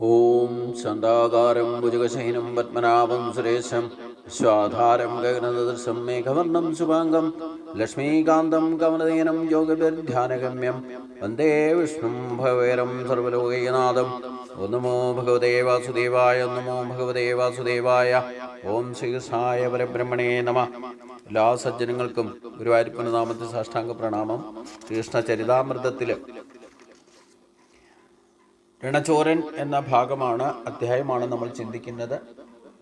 ഓം ചന്ദാകാരം ഭുജഗശയനം പത്മനാഭം സുരേശം സ്വാധാരം ഗഗനദൃശം മേഘവർണം ശുഭാംഗം ലക്ഷ്മീകാന്തം കമലദയനം യോഗബിർധ്യാനഗമ്യം വന്ദേ വിഷ്ണു ഭവേരം സർവലോകൈനാഥം ഓം നമോ ഭഗവതേ വാസുദേവായ നമോ ഭഗവതേ വാസുദേവായ ഓം ശ്രീകൃഷ്ണായ പരബ്രഹ്മണേ നമ. എല്ലാ സജ്ജനങ്ങൾക്കും ഗുരുവായൂരപ്പനാമത്തെ സാഷ്ടാംഗ പ്രണാമം. കൃഷ്ണ ചരിതാമൃതത്തിൽ രണചോരൻ എന്ന ഭാഗമാണ് അധ്യായമാണ് നമ്മൾ ചിന്തിക്കുന്നത്.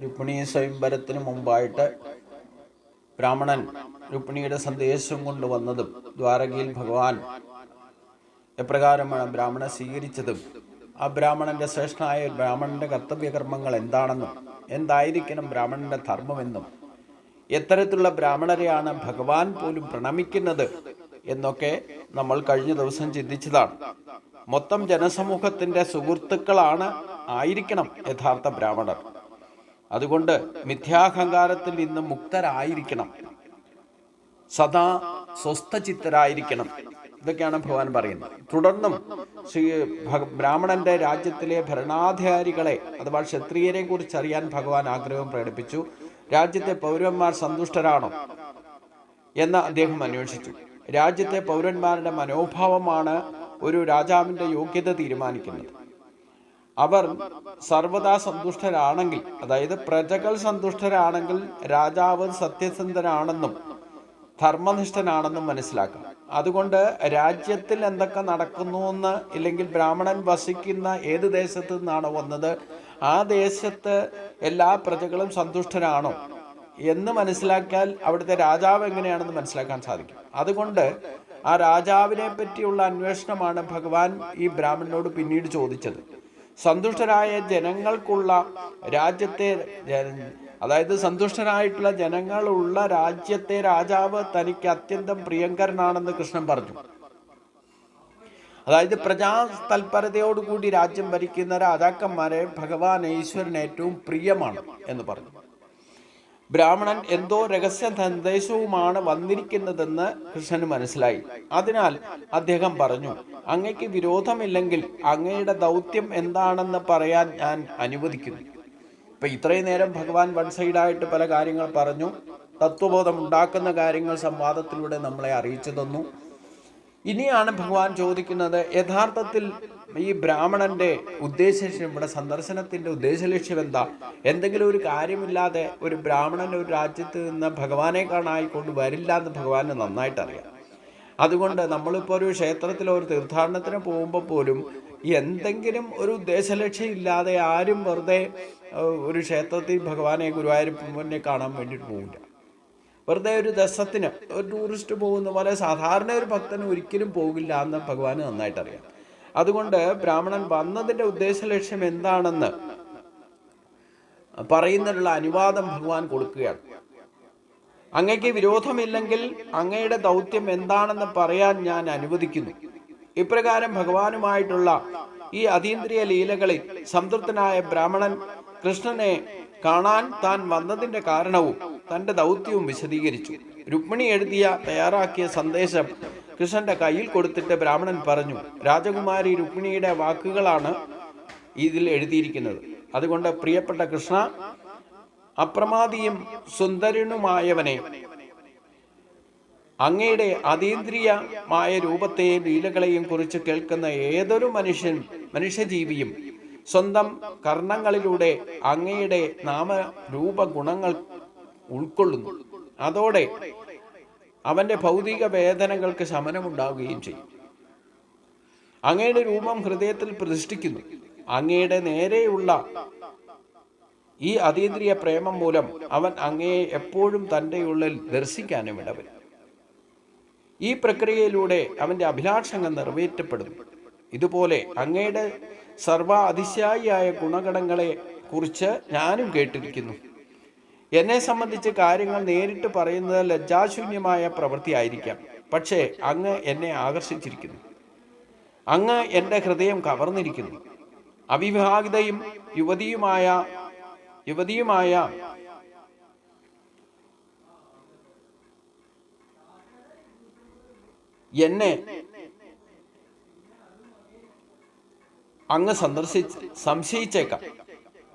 രുക്മിണി സ്വയംവരത്തിന് മുമ്പായിട്ട് ബ്രാഹ്മണൻ രുക്മിണിയുടെ സന്ദേശം കൊണ്ടുവന്നതും ദ്വാരകയിൽ ഭഗവാൻ എപ്രകാരമാണ് ബ്രാഹ്മണനെ സ്വീകരിച്ചതും. ആ ബ്രാഹ്മണന്റെ ശ്രേഷ്ഠനായ ബ്രാഹ്മണന്റെ കർത്തവ്യകർമ്മങ്ങൾ എന്താണെന്നും എന്തായിരിക്കണം ബ്രാഹ്മണന്റെ ധർമ്മമെന്നും എത്തരത്തിലുള്ള ബ്രാഹ്മണരെയാണ് ഭഗവാൻ പോലും പ്രണമിക്കുന്നത് എന്നൊക്കെ നമ്മൾ കഴിഞ്ഞ ദിവസം ചിന്തിച്ചതാണ്. മൊത്തം ജനസമൂഹത്തിന്റെ സുഹൃത്തുക്കളാണ് ആയിരിക്കണം യഥാർത്ഥ ബ്രാഹ്മണർ. അതുകൊണ്ട് മിഥ്യാഹങ്കാരത്തിൽ നിന്ന് മുക്തരായിരിക്കണം. സദാ സ്വസ്ഥചിത്തരായിരിക്കണം. ഇതൊക്കെയാണ് ഭഗവാൻ പറയുന്നത്. തുടർന്നും ശ്രീ ബ്രാഹ്മണന്റെ രാജ്യത്തിലെ ഭരണാധികാരികളെ അഥവാ ക്ഷത്രിയരെ കുറിച്ച് അറിയാൻ ഭഗവാൻ ആഗ്രഹം പ്രകടിപ്പിച്ചു. രാജ്യത്തെ പൗരന്മാർ സന്തുഷ്ടരാണോ എന്ന് അദ്ദേഹം അന്വേഷിച്ചു. രാജ്യത്തെ പൗരന്മാരുടെ മനോഭാവമാണ് ഒരു രാജാവിന്റെ യോഗ്യത തീരുമാനിക്കുന്നത്. അവർ സർവദാ സന്തുഷ്ടരാണെങ്കിൽ അതായത് പ്രജകൾ സന്തുഷ്ടരാണെങ്കിൽ രാജാവ് സത്യസന്ധനാണെന്നും ധർമ്മനിഷ്ഠനാണെന്നും മനസ്സിലാക്കാം. അതുകൊണ്ട് രാജ്യത്തിൽ എന്തൊക്കെ നടക്കുന്നു എന്ന് ഇല്ലെങ്കിൽ ബ്രാഹ്മണൻ വസിക്കുന്ന ഏത് ദേശത്ത് നിന്നാണോ വന്നത് ആ ദേശത്ത് എല്ലാ പ്രജകളും സന്തുഷ്ടരാണോ എന്ന് മനസ്സിലാക്കിയാൽ അവിടുത്തെ രാജാവ് എങ്ങനെയാണെന്ന് മനസ്സിലാക്കാൻ സാധിക്കും. അതുകൊണ്ട് ആ രാജാവിനെ പറ്റിയുള്ള അന്വേഷണമാണ് ഭഗവാൻ ഈ ബ്രാഹ്മണനോട് പിന്നീട് ചോദിച്ചത്. സന്തുഷ്ടരായ ജനങ്ങൾക്കുള്ള രാജ്യത്തെ അതായത് സന്തുഷ്ടരായിട്ടുള്ള ജനങ്ങളുള്ള രാജ്യത്തെ രാജാവ് തനിക്ക് അത്യന്തം പ്രിയങ്കരനാണെന്ന് കൃഷ്ണൻ പറഞ്ഞു. അതായത് പ്രജാ തൽപരതയോടുകൂടി രാജ്യം ഭരിക്കുന്ന രാജാക്കന്മാരെ ഭഗവാൻ ഈശ്വരൻ ഏറ്റവും പ്രിയമാണ് എന്ന് പറഞ്ഞു. ബ്രാഹ്മണൻ എന്തോ രഹസ്യ സന്ദേശവുമാണ് വന്നിരിക്കുന്നതെന്ന് കൃഷ്ണന് മനസ്സിലായി. അതിനാൽ അദ്ദേഹം പറഞ്ഞു അങ്ങയ്ക്ക് വിരോധമില്ലെങ്കിൽ അങ്ങയുടെ ദൗത്യം എന്താണെന്ന് പറയാൻ ഞാൻ അനുവദിക്കുന്നു. ഇപ്പൊ ഇത്രയും നേരം ഭഗവാൻ വൺ സൈഡായിട്ട് പല കാര്യങ്ങൾ പറഞ്ഞു. തത്വബോധം ഉണ്ടാക്കുന്ന കാര്യങ്ങൾ സംവാദത്തിലൂടെ നമ്മളെ അറിയിച്ചു തന്നു. ഇനിയാണ് ഭഗവാൻ ചോദിക്കുന്നത് യഥാർത്ഥത്തിൽ ഈ ബ്രാഹ്മണന്റെ ഉദ്ദേശലക്ഷ്യം ഇവിടെ സന്ദർശനത്തിന്റെ ഉദ്ദേശലക്ഷ്യം എന്താ? എന്തെങ്കിലും ഒരു കാര്യമില്ലാതെ ഒരു ബ്രാഹ്മണൻ ഒരു രാജ്യത്ത് നിന്ന് ഭഗവാനെ കാണായിക്കൊണ്ട് വരില്ല എന്ന് ഭഗവാന് നന്നായിട്ട് അറിയാം അതുകൊണ്ട് നമ്മളിപ്പോൾ ഒരു ക്ഷേത്രത്തിലോ ഒരു തീർത്ഥാടനത്തിന് പോകുമ്പോൾ പോലും എന്തെങ്കിലും ഒരു ഉദ്ദേശലക്ഷ്യം ഇല്ലാതെ ആരും വെറുതെ ഒരു ക്ഷേത്രത്തിൽ ഭഗവാനെ ഗുരുവായൂരപ്പനെ കാണാൻ വേണ്ടിയിട്ട് പോകില്ല വെറുതെ ഒരു രസത്തിന് ഒരു ടൂറിസ്റ്റ് പോകുന്ന പോലെ സാധാരണ ഒരു ഭക്തന് ഒരിക്കലും പോകില്ല എന്ന് ഭഗവാന് നന്നായിട്ട് അറിയാം അതുകൊണ്ട് ബ്രാഹ്മണൻ വന്നതിന്റെ ഉദ്ദേശ ലക്ഷ്യം എന്താണെന്ന് പറയുന്നതിനുള്ള അനുവാദം ഭഗവാൻ കൊടുക്കുകയാണ്. അങ്ങയ്ക്ക് വിരോധമില്ലെങ്കിൽ അങ്ങയുടെ ദൗത്യം എന്താണെന്ന് പറയാൻ ഞാൻ അനുവദിക്കുന്നു. ഇപ്രകാരം ഭഗവാനുമായിട്ടുള്ള ഈ അതീന്ദ്രിയ ലീലകളിൽ സംതൃപ്തനായ ബ്രാഹ്മണൻ കൃഷ്ണനെ കാണാൻ താൻ വന്നതിന്റെ കാരണവും തന്റെ ദൗത്യവും വിശദീകരിച്ചു. രുക്മിണി എഴുതിയ തയ്യാറാക്കിയ സന്ദേശം കൃഷ്ണന്റെ കയ്യിൽ കൊടുത്തിട്ട് ബ്രാഹ്മണൻ പറഞ്ഞു രാജകുമാരി രുക്മിണിയുടെ വാക്കുകളാണ് ഇതിൽ എഴുതിയിരിക്കുന്നത്. അതുകൊണ്ട് പ്രിയപ്പെട്ട കൃഷ്ണ അപ്രമാദിയും സുന്ദരനുമായവനെ അങ്ങയുടെ അതീന്ദ്രിയമായ രൂപത്തെയും ലീലകളെയും കുറിച്ച് കേൾക്കുന്ന ഏതൊരു മനുഷ്യൻ മനുഷ്യജീവിയും സ്വന്തം കർണങ്ങളിലൂടെ അങ്ങയുടെ നാമരൂപ ഗുണങ്ങൾ ഉൾക്കൊള്ളുന്നു. അതോടെ അവന്റെ ഭൗതിക വേദനകൾക്ക് ശമനമുണ്ടാവുകയും ചെയ്യും. അങ്ങയുടെ രൂപം ഹൃദയത്തിൽ പ്രതിഷ്ഠിക്കുന്നു. അങ്ങയുടെ നേരെയുള്ള ഈ അതീന്ദ്രിയ പ്രേമം മൂലം അവൻ അങ്ങയെ എപ്പോഴും തന്റെ ഉള്ളിൽ ദർശിക്കാനും ഇടവരും. ഈ പ്രക്രിയയിലൂടെ അവന്റെ അഭിലാഷങ്ങൾ നിറവേറ്റപ്പെടുന്നു. ഇതുപോലെ അങ്ങയുടെ സർവ അതിശായിയായ ഗുണഗണങ്ങളെ കുറിച്ച് ഞാനും കേട്ടിരിക്കുന്നു. എന്നെ സംബന്ധിച്ച് കാര്യങ്ങൾ നേരിട്ട് പറയുന്നത് ലജ്ജാശൂന്യമായ പ്രവൃത്തിയായിരിക്കാം പക്ഷേ അങ്ങ് എന്നെ ആകർഷിച്ചിരിക്കുന്നു. അങ്ങ് എന്റെ ഹൃദയം കവർന്നിരിക്കുന്നു. അവിവാഹിതയും യുവതിയുമായ യുവതിയുമായ എന്നെ അങ്ങ് സന്ദർശിച്ച് സംശയിച്ചേക്കാം.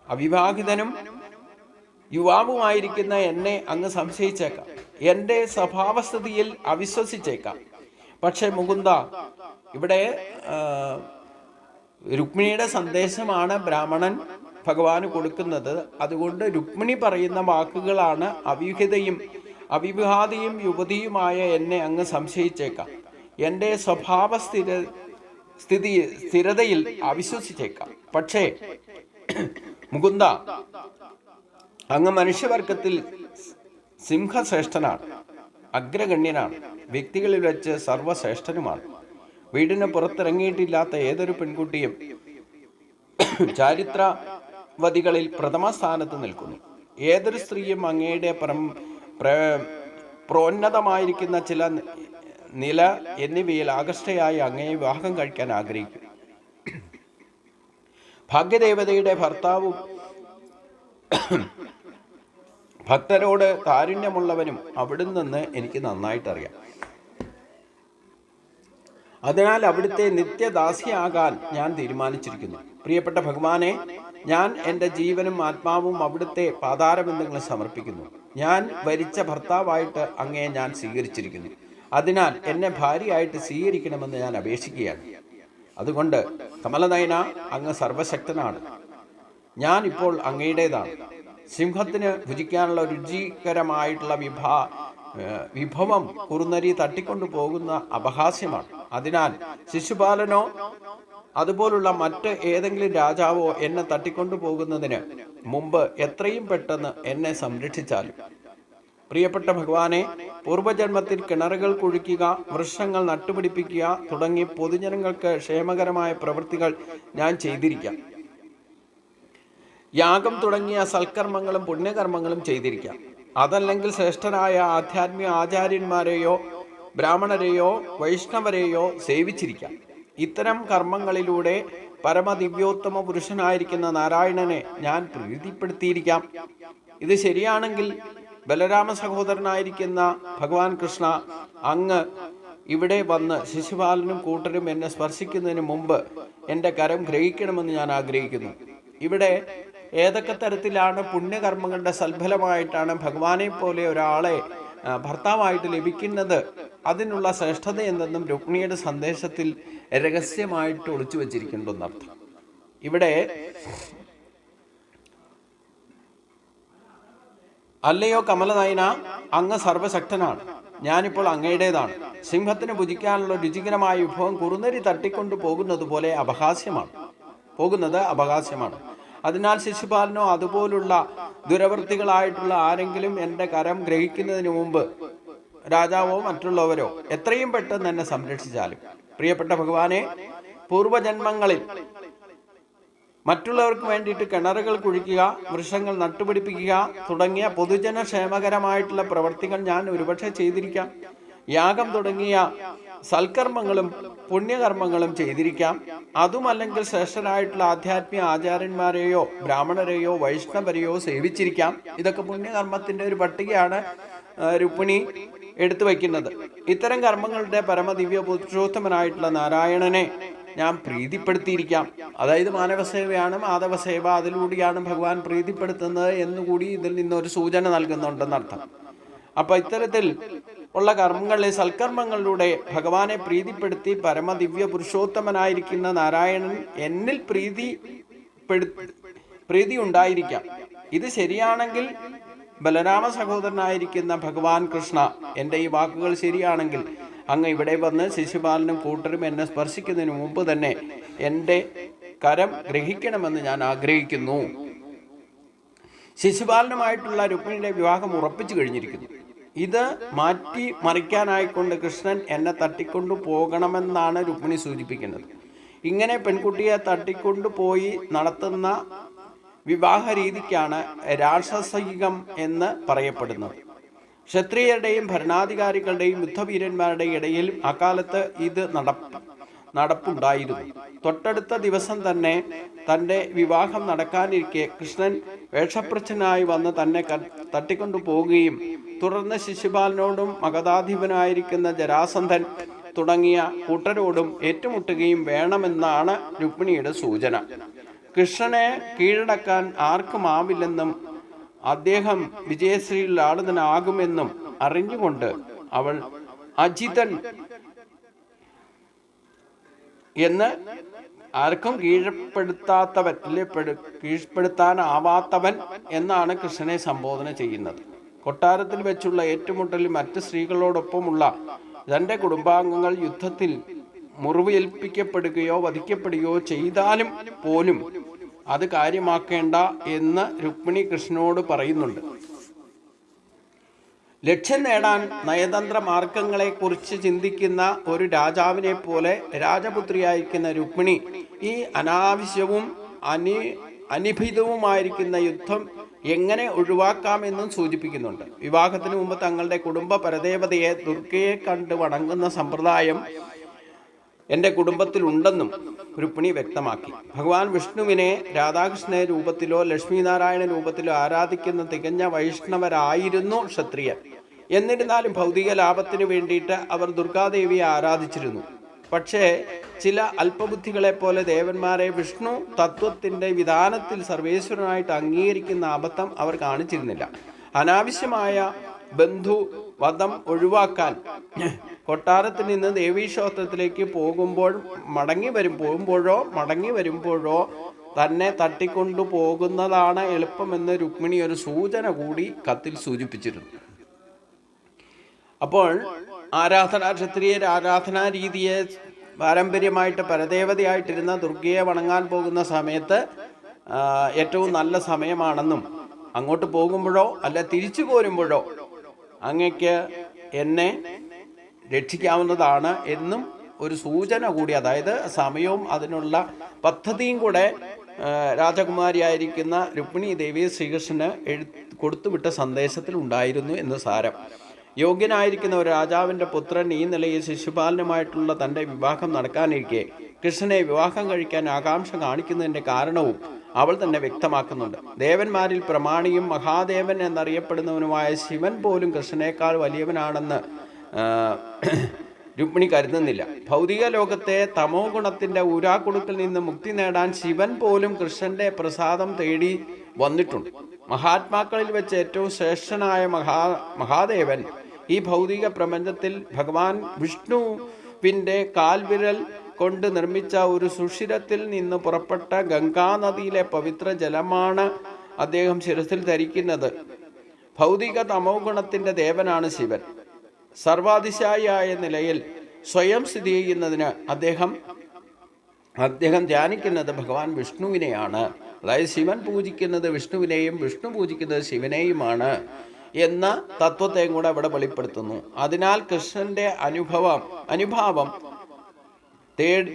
അവിവാഹിതനും യുവാവുമായിരിക്കുന്ന എന്നെ അങ്ങ് സംശയിച്ചേക്കാം. എന്റെ സ്വഭാവസ്ഥിതിയിൽ അവിശ്വസിച്ചേക്കാം. പക്ഷേ മുകുന്ദ ഇവിടെ രുക്മിണിയുടെ സന്ദേശമാണ് ബ്രാഹ്മണൻ ഭഗവാന് കൊടുക്കുന്നത്. അതുകൊണ്ട് രുക്മിണി പറയുന്ന വാക്കുകളാണ് അവിഹിതയും അവിവാഹിതയും യുവതിയുമായ എന്നെ അങ്ങ് സംശയിച്ചേക്കാം. എന്റെ സ്വഭാവ സ്ഥിര സ്ഥിതി സ്ഥിരതയിൽ അവിശ്വസിച്ചേക്കാം. പക്ഷേ മുകുന്ദ അങ്ങ് മനുഷ്യവർഗത്തിൽ സിംഹശ്രേഷ്ഠനാണ് അഗ്രഗണ്യനാണ് വ്യക്തികളിൽ വെച്ച് സർവശ്രേഷ്ഠനുമാണ് വീടിന് പുറത്തിറങ്ങിയിട്ടില്ലാത്ത ഏതൊരു പെൺകുട്ടിയും ചാരിത്രവതികളിൽ പ്രഥമ സ്ഥാനത്ത് നിൽക്കുന്നു. ഏതൊരു സ്ത്രീയും അങ്ങയുടെ പരം പ്രോന്നതമായിരിക്കുന്ന ചില നില എന്നിവയിൽ ആകർഷ്ടയായി അങ്ങയെ വിവാഹം കഴിക്കാൻ ആഗ്രഹിക്കും. ഭാഗ്യദേവതയുടെ ഭർത്താവും ഭക്തരോട് കാരുണ്യമുള്ളവനും അവിടുന്ന് എനിക്ക് നന്നായിട്ടറിയാം. അതിനാൽ അവിടുത്തെ നിത്യദാസിയാകാൻ ഞാൻ തീരുമാനിച്ചിരിക്കുന്നു. പ്രിയപ്പെട്ട ഭഗവാനെ ഞാൻ എന്റെ ജീവനും ആത്മാവും അവിടുത്തെ പാതാരബന്ധങ്ങൾ സമർപ്പിക്കുന്നു. ഞാൻ വരിച്ച ഭർത്താവായിട്ട് അങ്ങയെ ഞാൻ സ്വീകരിച്ചിരിക്കുന്നു. അതിനാൽ എന്നെ ഭാര്യയായിട്ട് സ്വീകരിക്കണമെന്ന് ഞാൻ അപേക്ഷിക്കുകയാണ്. അതുകൊണ്ട് കമലനയന അങ്ങ് സർവശക്തനാണ്. ഞാൻ ഇപ്പോൾ അങ്ങയുടേതാണ്. സിംഹത്തിന് ഭുജിക്കാനുള്ള രുചികരമായിട്ടുള്ള വിഭാ വിഭവം കുറുനരി തട്ടിക്കൊണ്ടു പോകുന്ന അപഹാസ്യമാണ്. അതിനാൽ ശിശുപാലനോ അതുപോലുള്ള മറ്റ് ഏതെങ്കിലും രാജാവോ എന്നെ തട്ടിക്കൊണ്ടു പോകുന്നതിന് മുമ്പ് എത്രയും പെട്ടെന്ന് എന്നെ സംരക്ഷിച്ചാലും. പ്രിയപ്പെട്ട ഭഗവാനെ പൂർവജന്മത്തിൽ കിണറുകൾ കുഴിക്കുക വൃക്ഷങ്ങൾ നട്ടുപിടിപ്പിക്കുക തുടങ്ങി പൊതുജനങ്ങൾക്ക് ക്ഷേമകരമായ പ്രവൃത്തികൾ ഞാൻ ചെയ്തിരിക്കാം. യാഗം തുടങ്ങിയ സൽക്കർമ്മങ്ങളും പുണ്യകർമ്മങ്ങളും ചെയ്തിരിക്കാം. അതല്ലെങ്കിൽ ശ്രേഷ്ഠരായ ആധ്യാത്മിക ആചാര്യന്മാരെയോ ബ്രാഹ്മണരെയോ വൈഷ്ണവരെയോ സേവിച്ചിരിക്കാം. ഇത്തരം കർമ്മങ്ങളിലൂടെ പരമദിവ്യോത്തമ പുരുഷനായിരിക്കുന്ന നാരായണനെ ഞാൻ പ്രീതിപ്പെടുത്തിയിരിക്കാം. ഇത് ശരിയാണെങ്കിൽ ബലരാമ സഹോദരനായിരിക്കുന്ന ഭഗവാൻ കൃഷ്ണ അങ്ങ് ഇവിടെ വന്ന് ശിശുപാലനും കൂട്ടരും എന്നെ സ്പർശിക്കുന്നതിന് മുമ്പ് എന്റെ കരം ഗ്രഹിക്കണമെന്ന് ഞാൻ ആഗ്രഹിക്കുന്നു. ഇവിടെ ഏതൊക്കെ തരത്തിലാണ് പുണ്യകർമ്മങ്ങളുടെ സൽഫലമായിട്ടാണ് ഭഗവാനെ പോലെ ഒരാളെ ഭർത്താവായിട്ട് ലഭിക്കുന്നത്? അതിനുള്ള ശ്രേഷ്ഠത എന്തെന്നും രുക്മിണിയുടെ സന്ദേശത്തിൽ രഹസ്യമായിട്ട് ഒളിച്ചു വച്ചിരിക്കുന്നുണ്ടെന്നർത്ഥം ഇവിടെ അല്ലയോ കമലനയന അങ്ങ് സർവശക്തനാണ്. ഞാനിപ്പോൾ അങ്ങയുടേതാണ്. സിംഹത്തിന് ഭുജിക്കാനുള്ള രുചികരമായ വിഭവം കുറുനരി തട്ടിക്കൊണ്ടു പോകുന്നത് പോലെ അപഹാസ്യമാണ്. പോകുന്നത് അപഹാസ്യമാണ്. അതിനാൽ ശിശുപാലനോ അതുപോലുള്ള ദുരവൃത്തികളായിട്ടുള്ള ആരെങ്കിലും എന്റെ കരം ഗ്രഹിക്കുന്നതിന് മുമ്പ് രാജാവോ മറ്റുള്ളവരോ എത്രയും പെട്ടെന്ന് എന്നെ സംരക്ഷിച്ചാലും. പ്രിയപ്പെട്ട ഭഗവാനെ പൂർവജന്മങ്ങളിൽ മറ്റുള്ളവർക്ക് വേണ്ടിയിട്ട് കിണറുകൾ കുഴിക്കുക വൃക്ഷങ്ങൾ നട്ടുപിടിപ്പിക്കുക തുടങ്ങിയ പൊതുജന ക്ഷേമകരമായിട്ടുള്ള പ്രവർത്തികൾ ഞാൻ ഒരുപക്ഷെ ചെയ്തിരിക്കാം. യാഗം തുടങ്ങിയ സൽക്കർമ്മങ്ങളും പുണ്യകർമ്മങ്ങളും ചെയ്തിരിക്കാം. അതുമല്ലെങ്കിൽ ശ്രേഷ്ഠരായിട്ടുള്ള ആധ്യാത്മിക ആചാര്യന്മാരെയോ ബ്രാഹ്മണരെയോ വൈഷ്ണവരെയോ സേവിച്ചിരിക്കാം. ഇതൊക്കെ പുണ്യകർമ്മത്തിന്റെ ഒരു പട്ടികയാണ് രുക്മിണി എടുത്തു വയ്ക്കുന്നത്. ഇത്തരം കർമ്മങ്ങളുടെ പരമദിവ്യ പുരുഷോത്തമനായിട്ടുള്ള നാരായണനെ ഞാൻ പ്രീതിപ്പെടുത്തിയിരിക്കാം. അതായത് മാനവസേവയാണ് മാധവസേവ അതിലൂടെയാണ് ഭഗവാൻ പ്രീതിപ്പെടുത്തുന്നത് എന്നുകൂടി ഇതിൽ നിന്നൊരു സൂചന നൽകുന്നുണ്ടെന്നർത്ഥം. അപ്പൊ ഇത്തരത്തിൽ ഉള്ള കർമ്മങ്ങളെ സൽക്കർമ്മങ്ങളിലൂടെ ഭഗവാനെ പ്രീതിപ്പെടുത്തി പരമദിവ്യ പുരുഷോത്തമനായിരിക്കുന്ന നാരായണൻ എന്നിൽ പ്രീതി പ്രീതി ഉണ്ടായിരിക്കാം. ഇത് ശരിയാണെങ്കിൽ ബലരാമ സഹോദരനായിരിക്കുന്ന ഭഗവാൻ കൃഷ്ണ എന്റെ ഈ വാക്കുകൾ ശരിയാണെങ്കിൽ അങ്ങ് ഇവിടെ വന്ന് ശിശുപാലനും കൂട്ടരും എന്നെ സ്പർശിക്കുന്നതിന് മുമ്പ് തന്നെ എന്റെ കരം ഗ്രഹിക്കണമെന്ന് ഞാൻ ആഗ്രഹിക്കുന്നു. ശിശുപാലനുമായിട്ടുള്ള രുക്മിണിയുടെ വിവാഹം ഉറപ്പിച്ചു കഴിഞ്ഞിരിക്കുന്നു. ഇത് മാറ്റി മറിക്കാനായിക്കൊണ്ട് കൃഷ്ണൻ എന്നെ തട്ടിക്കൊണ്ടു പോകണമെന്നാണ് രുക്മിണി സൂചിപ്പിക്കുന്നത്. ഇങ്ങനെ പെൺകുട്ടിയെ തട്ടിക്കൊണ്ടു പോയി നടത്തുന്ന വിവാഹ രീതിക്കാണ് രാക്ഷസയുഗം എന്ന് പറയപ്പെടുന്നത്. ക്ഷത്രിയരുടെയും ഭരണാധികാരികളുടെയും യുദ്ധവീരന്മാരുടെയും ഇടയിൽ അക്കാലത്ത് ഇത് നടപ്പ് നടപ്പുണ്ടായിരുന്നു. തൊട്ടടുത്ത ദിവസം തന്നെ തന്റെ വിവാഹം നടക്കാനിരിക്കെ കൃഷ്ണൻ വേഷപ്രച്ഛനായി വന്ന് തന്നെ തട്ടിക്കൊണ്ടു പോവുകയും തുടർന്ന് ശിശുപാലനോടും മഗധാധിപനായിരിക്കുന്ന ജരാസന്ധൻ തുടങ്ങിയ കൂട്ടരോടും ഏറ്റുമുട്ടുകയും വേണമെന്നാണ് രുക്മിണിയുടെ സൂചന. കൃഷ്ണനെ കീഴടക്കാൻ ആർക്കുമാവില്ലെന്നും അദ്ദേഹം വിജയശ്രീ ലാളിതനാകുമെന്നും അറിഞ്ഞുകൊണ്ട് അവൾ അജിതൻ എന്ന് ആർക്കും കീഴ്പ്പെടുത്താത്തവൻ അല്ലെ പെടു- കീഴ്പ്പെടുത്താനാവാത്തവൻ എന്നാണ് കൃഷ്ണനെ സംബോധന ചെയ്യുന്നത്. കൊട്ടാരത്തിൽ വെച്ചുള്ള ഏറ്റുമുട്ടലിൽ മറ്റ് സ്ത്രീകളോടൊപ്പമുള്ള തന്റെ കുടുംബാംഗങ്ങൾ യുദ്ധത്തിൽ മുറിവേൽപ്പിക്കപ്പെടുകയോ വധിക്കപ്പെടുകയോ ചെയ്താലും പോലും അത് കാര്യമാക്കേണ്ട എന്ന് രുക്മിണി കൃഷ്ണനോട് പറയുന്നുണ്ട്. ലക്ഷ്യം നേടാൻ നയതന്ത്ര മാർഗങ്ങളെക്കുറിച്ച് ചിന്തിക്കുന്ന ഒരു രാജാവിനെ പോലെ രാജപുത്രിയായിരിക്കുന്ന രുക്മിണി ഈ അനാവശ്യവും അനി അനിഭിതവുമായിരിക്കുന്ന യുദ്ധം എങ്ങനെ ഒഴിവാക്കാമെന്നും സൂചിപ്പിക്കുന്നുണ്ട്. വിവാഹത്തിന് മുമ്പ് തങ്ങളുടെ കുടുംബ പരദേവതയെ ദുർഗയെ കണ്ട് വണങ്ങുന്ന സമ്പ്രദായം എന്റെ കുടുംബത്തിലുണ്ടെന്നും രുക്മിണി വ്യക്തമാക്കി. ഭഗവാൻ വിഷ്ണുവിനെ രാധാകൃഷ്ണ രൂപത്തിലോ ലക്ഷ്മിനാരായണ രൂപത്തിലോ ആരാധിക്കുന്ന തികഞ്ഞ വൈഷ്ണവരായിരുന്നു ക്ഷത്രിയർ. എന്നിരുന്നാലും ഭൗതിക ലാഭത്തിന് വേണ്ടിയിട്ട് അവർ ദുർഗാദേവിയെ ആരാധിച്ചിരുന്നു. പക്ഷേ ചില അല്പബുദ്ധികളെ പോലെ ദേവന്മാരെ വിഷ്ണു തത്വത്തിന്റെ വിധാനത്തിൽ സർവേശ്വരനായിട്ട് അംഗീകരിക്കുന്ന അബദ്ധം അവർ കാണിച്ചിരുന്നില്ല. അനാവശ്യമായ ബന്ധു വധം ഒഴിവാക്കാൻ കൊട്ടാരത്തിൽ നിന്ന് ദേവീക്ഷേത്രത്തിലേക്ക് പോകുമ്പോൾ മടങ്ങി വരും പോകുമ്പോഴോ മടങ്ങി വരുമ്പോഴോ തന്നെ തട്ടിക്കൊണ്ടു പോകുന്നതാണ് എളുപ്പമെന്ന് രുക്മിണി ഒരു സൂചന കൂടി കത്തിൽ സൂചിപ്പിച്ചിരുന്നു. അപ്പോൾ ആരാധനാ ക്ഷത്രിയർ ആരാധനാ രീതിയെ പാരമ്പര്യമായിട്ട് പരദേവതയായിട്ടിരുന്ന ദുർഗയെ വണങ്ങാൻ പോകുന്ന സമയത്ത് ഏറ്റവും നല്ല സമയമാണെന്നും അങ്ങോട്ട് പോകുമ്പോഴോ അല്ല തിരിച്ചു പോരുമ്പോഴോ അങ്ങക്ക് എന്നെ രക്ഷിക്കാവുന്നതാണ് എന്നും ഒരു സൂചന കൂടി. അതായത് സമയവും അതിനുള്ള പദ്ധതിയും കൂടെ രാജകുമാരിയായിരിക്കുന്ന രുക്മിണി ദേവി ശ്രീകൃഷ്ണന് എഴു കൊടുത്തുവിട്ട സന്ദേശത്തിൽ ഉണ്ടായിരുന്നു എന്ന് സാരം. യോഗ്യനായിരിക്കുന്ന ഒരു രാജാവിന്റെ പുത്രൻ ഈ നിലയിൽ ശിശുപാലനുമായിട്ടുള്ള തന്റെ വിവാഹം നടക്കാനിരിക്കെ. കൃഷ്ണനെ വിവാഹം കഴിക്കാൻ ആകാംക്ഷ കാണിക്കുന്നതിന്റെ കാരണവും അവൾ തന്നെ വ്യക്തമാക്കുന്നുണ്ട്. ദേവന്മാരിൽ പ്രമാണിയും മഹാദേവൻ എന്നറിയപ്പെടുന്നവനുമായ ശിവൻ പോലും കൃഷ്ണനേക്കാൾ വലിയവനാണെന്ന് രുക്മിണി കരുതുന്നില്ല. ഭൗതിക ലോകത്തെ തമോ ഗുണത്തിന്റെ ഊരാക്കുടുക്കിൽ നിന്ന് മുക്തി നേടാൻ ശിവൻ പോലും കൃഷ്ണന്റെ പ്രസാദം തേടി വന്നിട്ടുണ്ട്. മഹാത്മാക്കളിൽ വെച്ച് ഏറ്റവും ശ്രേഷ്ഠനായ മഹാ മഹാദേവൻ ഈ ഭൗതിക പ്രപഞ്ചത്തിൽ ഭഗവാൻ വിഷ്ണുവിന്റെ കാൽവിരൽ കൊണ്ട് നിർമ്മിച്ച ഒരു സുഷിരത്തിൽ നിന്ന് പുറപ്പെട്ട ഗംഗാനദിയിലെ പവിത്ര ജലമാണ് അദ്ദേഹം ശിരസിൽ ധരിക്കുന്നത്. ഭൗതിക തമോ ഗുണത്തിന്റെ ദേവനാണ് ശിവൻ. സർവാതിശായിയായ നിലയിൽ സ്വയം സ്ഥിതി ചെയ്യുന്നതിന് അദ്ദേഹം അദ്ദേഹം ധ്യാനിക്കുന്നത് ഭഗവാൻ വിഷ്ണുവിനെയാണ്. അതായത് ശിവൻ പൂജിക്കുന്നത് വിഷ്ണുവിനെയും വിഷ്ണു പൂജിക്കുന്നത് ശിവനെയുമാണ്. എന്ന തത്വത്തെയും കൂടെ അവിടെ വെളിപ്പെടുത്തുന്നു. അതിനാൽ കൃഷ്ണന്റെ അനുഭവം അനുഭാവം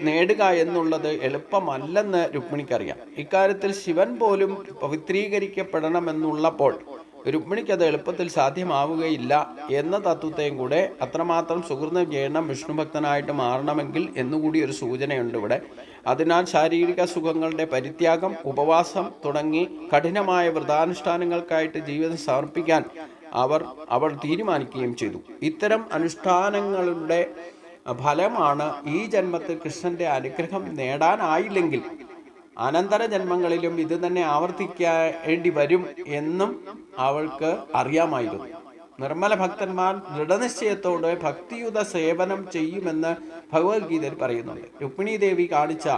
നേടുക എന്നുള്ളത് എളുപ്പമല്ലെന്ന് രുക്മിണിക്കറിയാം. ഇക്കാര്യത്തിൽ ശിവൻ പോലും പവിത്രീകരിക്കപ്പെടണമെന്നുള്ളപ്പോൾ രുക്മിണിക്ക് അത് എളുപ്പത്തിൽ സാധ്യമാവുകയില്ല എന്ന തത്വത്തെയും കൂടെ അത്രമാത്രം സുഹൃതം ചെയ്യണം വിഷ്ണുഭക്തനായിട്ട് മാറണമെങ്കിൽ എന്നുകൂടി ഒരു സൂചനയുണ്ട് ഇവിടെ. അതിനാൽ ശാരീരിക സുഖങ്ങളുടെ പരിത്യാഗം ഉപവാസം തുടങ്ങി കഠിനമായ വ്രതാനുഷ്ഠാനങ്ങൾക്കായിട്ട് ജീവിതം സമർപ്പിക്കാൻ അവർ അവർ തീരുമാനിക്കുകയും ചെയ്തു. ഇത്തരം അനുഷ്ഠാനങ്ങളുടെ ഫലമാണ് ഈ ജന്മത്തിൽ കൃഷ്ണന്റെ അനുഗ്രഹം നേടാനായില്ലെങ്കിൽ അനന്തര ജന്മങ്ങളിലും ഇത് തന്നെ ആവർത്തിക്കേണ്ടി വരും എന്നും അവൾക്ക് അറിയാമായിരുന്നു. നിർമ്മല ഭക്തന്മാർ ദൃഢനിശ്ചയത്തോടെ ഭക്തിയുത സേവനം ചെയ്യുമെന്ന് ഭഗവത്ഗീതയിൽ പറയുന്നുണ്ട്. രുക്മിണി ദേവി കാണിച്ച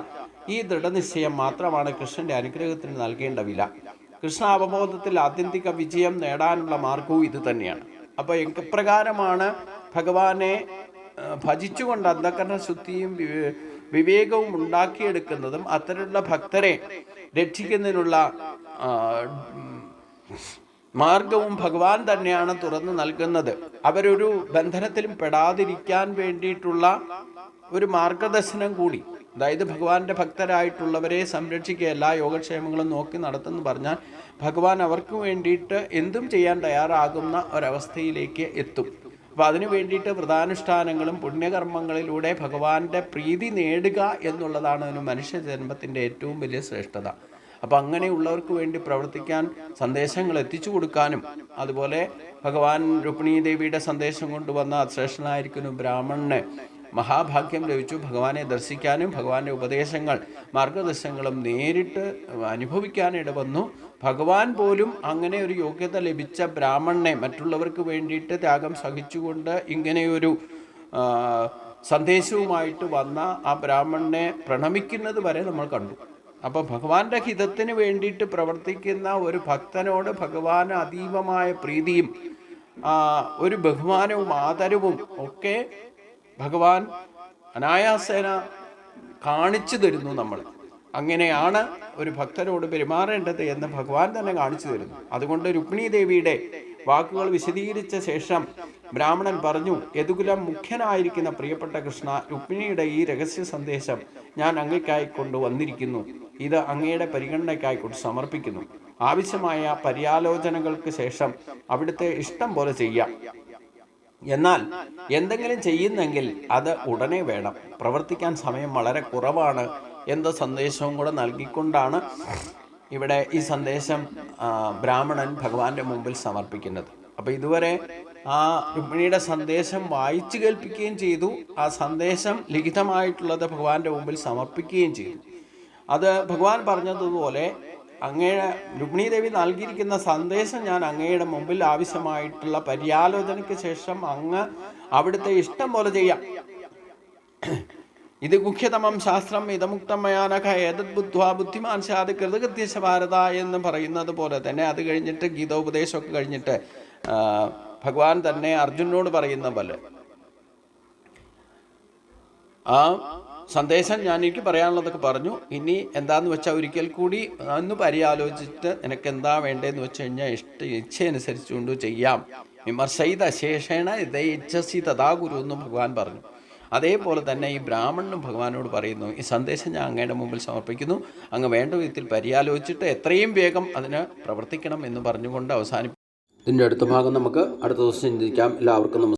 ഈ ദൃഢനിശ്ചയം മാത്രമാണ് കൃഷ്ണന്റെ അനുഗ്രഹത്തിന് നൽകേണ്ട വില. കൃഷ്ണ അവബോധത്തിൽ ആത്യന്തിക വിജയം നേടാനുള്ള മാർഗവും ഇത് തന്നെയാണ്. അപ്പോൾ എപ്രകാരമാണ് ഭഗവാനെ ഭജിച്ചുകൊണ്ട് അന്ധകരണ ശുദ്ധിയും വിവേകവും ഉണ്ടാക്കിയെടുക്കുന്നതും അത്തരമുള്ള ഭക്തരെ രക്ഷിക്കുന്നതിനുള്ള മാർഗവും ഭഗവാൻ തന്നെയാണ് തുറന്നു നൽകുന്നത്. അവരൊരു ബന്ധനത്തിലും പെടാതിരിക്കാൻ വേണ്ടിയിട്ടുള്ള ഒരു മാർഗദർശനം കൂടി. അതായത് ഭഗവാന്റെ ഭക്തരായിട്ടുള്ളവരെ സംരക്ഷിക്കുക എല്ലാ യോഗക്ഷേമങ്ങളും നോക്കി നടത്തുന്നു പറഞ്ഞാൽ ഭഗവാൻ അവർക്ക് വേണ്ടിയിട്ട് എന്തും ചെയ്യാൻ തയ്യാറാകുന്ന ഒരവസ്ഥയിലേക്ക് എത്തും. അപ്പോൾ അതിനു വേണ്ടിയിട്ട് വ്രതാനുഷ്ഠാനങ്ങളും പുണ്യകർമ്മങ്ങളിലൂടെ ഭഗവാന്റെ പ്രീതി നേടുക എന്നുള്ളതാണ് അതിന് മനുഷ്യ ജന്മത്തിന്റെ ഏറ്റവും വലിയ ശ്രേഷ്ഠത. അപ്പം അങ്ങനെയുള്ളവർക്ക് വേണ്ടി പ്രവർത്തിക്കാൻ സന്ദേശങ്ങൾ എത്തിച്ചു കൊടുക്കാനും അതുപോലെ ഭഗവാൻ രുക്മിണി ദേവിയുടെ സന്ദേശം കൊണ്ടുവന്ന ശ്രേഷ്ഠനായിരിക്കുന്നു ബ്രാഹ്മണനെ മഹാഭാഗ്യം ലഭിച്ചു. ഭഗവാനെ ദർശിക്കാനും ഭഗവാന്റെ ഉപദേശങ്ങൾ മാർഗദർശനങ്ങളും നേരിട്ട് അനുഭവിക്കാനിട വന്നു ഭഗവാൻ പോലും അങ്ങനെ ഒരു യോഗ്യത ലഭിച്ച ബ്രാഹ്മണനെ മറ്റുള്ളവർക്ക് വേണ്ടിയിട്ട് ത്യാഗം സഹിച്ചുകൊണ്ട് ഇങ്ങനെയൊരു സന്ദേശവുമായിട്ട് വന്ന ആ ബ്രാഹ്മണനെ പ്രണമിക്കുന്നത് വരെ നമ്മൾ കണ്ടു. അപ്പോൾ ഭഗവാന്റെ ഹിതത്തിന് വേണ്ടിയിട്ട് പ്രവർത്തിക്കുന്ന ഒരു ഭക്തനോട് ഭഗവാന് അതീവമായ പ്രീതിയും ഒരു ബഹുമാനവും ആദരവും ഒക്കെ ഭഗവാൻ അനായാസേന കാണിച്ചു തരുന്നു നമ്മൾ അങ്ങനെയാണ് ഒരു ഭക്തനോട് പെരുമാറേണ്ടത് എന്ന് ഭഗവാൻ തന്നെ കാണിച്ചു തരുന്നു. അതുകൊണ്ട് രുക്മിണി ദേവിയുടെ വാക്കുകൾ വിശദീകരിച്ച ശേഷം ബ്രാഹ്മണൻ പറഞ്ഞു യദുകുലം മുഖ്യനായിരിക്കുന്ന പ്രിയപ്പെട്ട കൃഷ്ണ രുക്മിണിയുടെ ഈ രഹസ്യ സന്ദേശം ഞാൻ അങ്ങയ്ക്കായി കൊണ്ടുവന്നിരിക്കുന്നു ഇത് അങ്ങയുടെ പരിഗണനയ്ക്കായി കൊണ്ട് സമർപ്പിക്കുന്നു. ആവശ്യമായ പര്യാലോചനകൾക്ക് ശേഷം അവിടുത്തെ ഇഷ്ടം പോലെ ചെയ്യാം. എന്നാൽ എന്തെങ്കിലും ചെയ്യുന്നെങ്കിൽ അത് ഉടനെ വേണം. പ്രവർത്തിക്കാൻ സമയം വളരെ കുറവാണ് എന്ന സന്ദേശവും കൂടെ നൽകിക്കൊണ്ടാണ് ഇവിടെ ഈ സന്ദേശം ബ്രാഹ്മണൻ ഭഗവാന്റെ മുമ്പിൽ സമർപ്പിക്കുന്നത്. അപ്പോൾ ഇതുവരെ ആ രുക്മിണിയുടെ സന്ദേശം വായിച്ചു കേൾപ്പിക്കുകയും ചെയ്തു. ആ സന്ദേശം ലിഖിതമായിട്ടുള്ളത് ഭഗവാന്റെ മുമ്പിൽ സമർപ്പിക്കുകയും ചെയ്തു. അത് ഭഗവാൻ പറഞ്ഞതുപോലെ അങ്ങയുടെ രുക്മിണി ദേവി നൽകിയിരിക്കുന്ന സന്ദേശം ഞാൻ അങ്ങയുടെ മുമ്പിൽ ആവശ്യമായിട്ടുള്ള പര്യാലോചനയ്ക്ക് ശേഷം അങ്ങ് അവിടുത്തെ ഇഷ്ടം പോലെ ചെയ്യാം. ഇത് മുഖ്യതമം ശാസ്ത്രം ഇതമുക്തം മയാനഖ ഏതത് ബുദ്ധിമാൻ ശാദ് കൃതകൃത്യശ ഭാരത എന്ന് പറയുന്നത് പോലെ തന്നെ അത് കഴിഞ്ഞിട്ട് ഗീതോപദേശമൊക്കെ കഴിഞ്ഞിട്ട് ഭഗവാൻ തന്നെ അർജുനോട് പറയുന്ന പോലെ. ആ സന്ദേശം ഞാൻ എനിക്ക് പറയാനുള്ളതൊക്കെ പറഞ്ഞു. ഇനി എന്താന്ന് വെച്ചാൽ ഒരിക്കൽ കൂടി ഒന്ന് പര്യാലോചിച്ചിട്ട് നിനക്ക് എന്താ വേണ്ടതെന്ന് വെച്ച് കഴിഞ്ഞാൽ ഇഷ്ട ഇച്ഛയനുസരിച്ചുകൊണ്ട് ചെയ്യാം. വിമർശയിത ശേഷേണ ഇതേ ഇച്ഛസി തഥാ ഗുരു എന്ന് ഭഗവാൻ പറഞ്ഞു. അതേപോലെ തന്നെ ഈ ബ്രാഹ്മണനും ഭഗവാനോട് പറയുന്നു ഈ സന്ദേശം ഞാൻ അങ്ങയുടെ മുമ്പിൽ സമർപ്പിക്കുന്നു. അങ്ങ് വേണ്ട വിധത്തിൽ പര്യാലോചിച്ചിട്ട് എത്രയും വേഗം അതിന് പ്രവർത്തിക്കണം എന്ന് പറഞ്ഞുകൊണ്ട് അവസാനിപ്പിക്കും ഇതിന്റെ അടുത്ത ഭാഗം നമുക്ക് അടുത്ത ദിവസം ചിന്തിക്കാം. എല്ലാവർക്കും നമസ്കാരം.